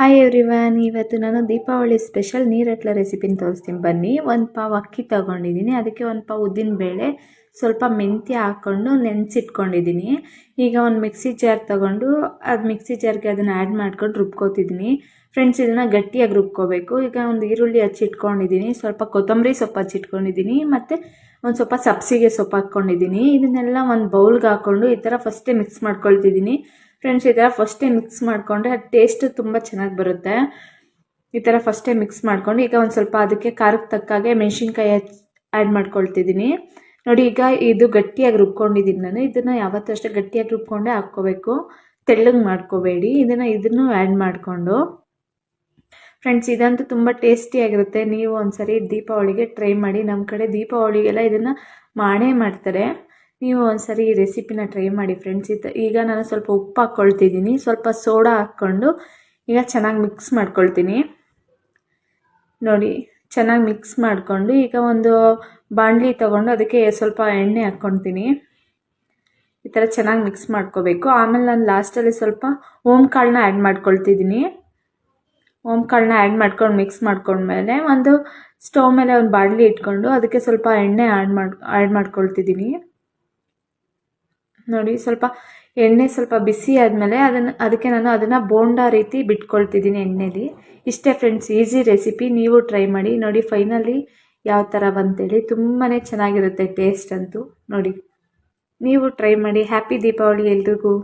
Hi everyone ಇವತ್ತು ನಾನು Deepavali special ನೀರಟ್ಲ ರೆಸಿಪಿನ ತೋರಿಸ್ತೀನಿ. ಬನ್ನಿ, ಒಂದು ಪಾವ್ ಅಕ್ಕಿ ತೊಗೊಂಡಿದ್ದೀನಿ. ಅದಕ್ಕೆ ಒಂದು ಪಾವ್ ಉದ್ದಿನಬೇಳೆ ಸ್ವಲ್ಪ ಮೆಂತ್ಯ ಹಾಕ್ಕೊಂಡು ನೆನೆಸಿಟ್ಕೊಂಡಿದ್ದೀನಿ. ಈಗ ಒಂದು ಮಿಕ್ಸಿ ಜಾರ್ ತೊಗೊಂಡು ಅದು ಮಿಕ್ಸಿ ಜಾರ್ಗೆ ಅದನ್ನು ಆ್ಯಡ್ ಮಾಡ್ಕೊಂಡು ರುಬ್ಕೋತಿದ್ದೀನಿ. ಫ್ರೆಂಡ್ಸ್ ಇದನ್ನು ಗಟ್ಟಿಯಾಗಿ ರುಬ್ಕೋಬೇಕು. ಈಗ ಒಂದು ಈರುಳ್ಳಿ ಹಚ್ಚಿಟ್ಕೊಂಡಿದ್ದೀನಿ ಸ್ವಲ್ಪ ಕೊತ್ತಂಬರಿ ಸೊಪ್ಪು ಹಚ್ಚಿಟ್ಕೊಂಡಿದ್ದೀನಿ ಮತ್ತು ಒಂದು ಸ್ವಲ್ಪ ಸಬ್ಸಿಗೆ ಸೊಪ್ಪು ಹಾಕ್ಕೊಂಡಿದ್ದೀನಿ. ಇದನ್ನೆಲ್ಲ ಒಂದು ಬೌಲ್ಗೆ ಹಾಕ್ಕೊಂಡು ಈ ಥರ ಫಸ್ಟೇ ಮಿಕ್ಸ್ ಮಾಡ್ಕೊಳ್ತಿದ್ದೀನಿ. ಫ್ರೆಂಡ್ಸ್ ಈ ಥರ ಫಸ್ಟೇ ಮಿಕ್ಸ್ ಮಾಡಿಕೊಂಡ್ರೆ ಟೇಸ್ಟ್ ತುಂಬ ಚೆನ್ನಾಗಿ ಬರುತ್ತೆ. ಈ ಥರ ಫಸ್ಟೇ ಮಿಕ್ಸ್ ಮಾಡಿಕೊಂಡು ಈಗ ಒಂದು ಸ್ವಲ್ಪ ಅದಕ್ಕೆ ಖಾರಕ್ಕೆ ತಕ್ಕಾಗೆ ಮೆಣಸಿನ್ಕಾಯಿ ಆ್ಯಡ್ ಮಾಡ್ಕೊಳ್ತಿದ್ದೀನಿ. ನೋಡಿ, ಈಗ ಇದು ಗಟ್ಟಿಯಾಗಿ ರುಬ್ಕೊಂಡಿದ್ದೀನಿ ನಾನು. ಇದನ್ನು ಯಾವತ್ತೂ ಅಷ್ಟೇ ಗಟ್ಟಿಯಾಗಿ ರುಬ್ಕೊಂಡೇ ಹಾಕ್ಕೋಬೇಕು. ತೆಳ್ಳಗೆ ಮಾಡ್ಕೋಬೇಡಿ. ಇದನ್ನು ಇದನ್ನು ಆ್ಯಡ್ ಮಾಡಿಕೊಂಡು. ಫ್ರೆಂಡ್ಸ್ ಇದಂತೂ ತುಂಬ ಟೇಸ್ಟಿಯಾಗಿರುತ್ತೆ ನೀವು ಒಂದ್ಸರಿ ದೀಪಾವಳಿಗೆ ಟ್ರೈ ಮಾಡಿ. ನಮ್ಮ ಕಡೆ ದೀಪಾವಳಿಗೆಲ್ಲ ಇದನ್ನು ಮಾಡೇ ಮಾಡ್ತಾರೆ. ನೀವು ಒಂದ್ಸರಿ ಈ ರೆಸಿಪಿನ ಟ್ರೈ ಮಾಡಿ ಫ್ರೆಂಡ್ಸ್ ಇದು ಈಗ ನಾನು ಸ್ವಲ್ಪ ಉಪ್ಪು ಹಾಕ್ಕೊಳ್ತಿದ್ದೀನಿ ಸ್ವಲ್ಪ ಸೋಡಾ ಹಾಕ್ಕೊಂಡು ಈಗ ಚೆನ್ನಾಗಿ ಮಿಕ್ಸ್ ಮಾಡ್ಕೊಳ್ತೀನಿ. ನೋಡಿ, ಚೆನ್ನಾಗಿ ಮಿಕ್ಸ್ ಮಾಡಿಕೊಂಡು ಈಗ ಒಂದು ಬಾಣಲಿ ತೊಗೊಂಡು ಅದಕ್ಕೆ ಸ್ವಲ್ಪ ಎಣ್ಣೆ ಹಾಕ್ಕೊತೀನಿ ಈ ಥರ ಚೆನ್ನಾಗಿ ಮಿಕ್ಸ್ ಮಾಡ್ಕೋಬೇಕು. ಆಮೇಲೆ ನಾನು ಲಾಸ್ಟಲ್ಲಿ ಸ್ವಲ್ಪ ಓಮ್ ಕಾಳನ್ನ ಆ್ಯಡ್ ಮಾಡ್ಕೊಳ್ತಿದ್ದೀನಿ. ಓಮ್ ಕಾಳನ್ನ ಆ್ಯಡ್ ಮಾಡ್ಕೊಂಡು ಮಿಕ್ಸ್ ಮಾಡ್ಕೊಂಡ್ಮೇಲೆ ಒಂದು ಸ್ಟವ್ ಮೇಲೆ ಒಂದು ಬಾಣಲಿ ಇಟ್ಕೊಂಡು ಅದಕ್ಕೆ ಸ್ವಲ್ಪ ಎಣ್ಣೆ ಆ್ಯಡ್ ಮಾಡಿ ಆ್ಯಡ್ ಮಾಡ್ಕೊಳ್ತಿದ್ದೀನಿ. ನೋಡಿ, ಸ್ವಲ್ಪ ಎಣ್ಣೆ ಸ್ವಲ್ಪ ಬಿಸಿ ಆದಮೇಲೆ ಅದನ್ನು, ಅದಕ್ಕೆ ನಾನು ಅದನ್ನು ಬೋಂಡಾ ರೀತಿ ಬಿಟ್ಕೊಳ್ತಿದ್ದೀನಿ ಎಣ್ಣೆಲಿ. ಇಷ್ಟೇ ಫ್ರೆಂಡ್ಸ್ ಈಸಿ ರೆಸಿಪಿ ನೀವು ಟ್ರೈ ಮಾಡಿ. ನೋಡಿ ಫೈನಲಿ ಯಾವ ಥರ ಬಂತೇಳಿ. ತುಂಬಾ ಚೆನ್ನಾಗಿರುತ್ತೆ ಟೇಸ್ಟ್ ಅಂತೂ. ನೋಡಿ, ನೀವು ಟ್ರೈ ಮಾಡಿ. ಹ್ಯಾಪಿ ದೀಪಾವಳಿ ಎಲ್ರಿಗೂ.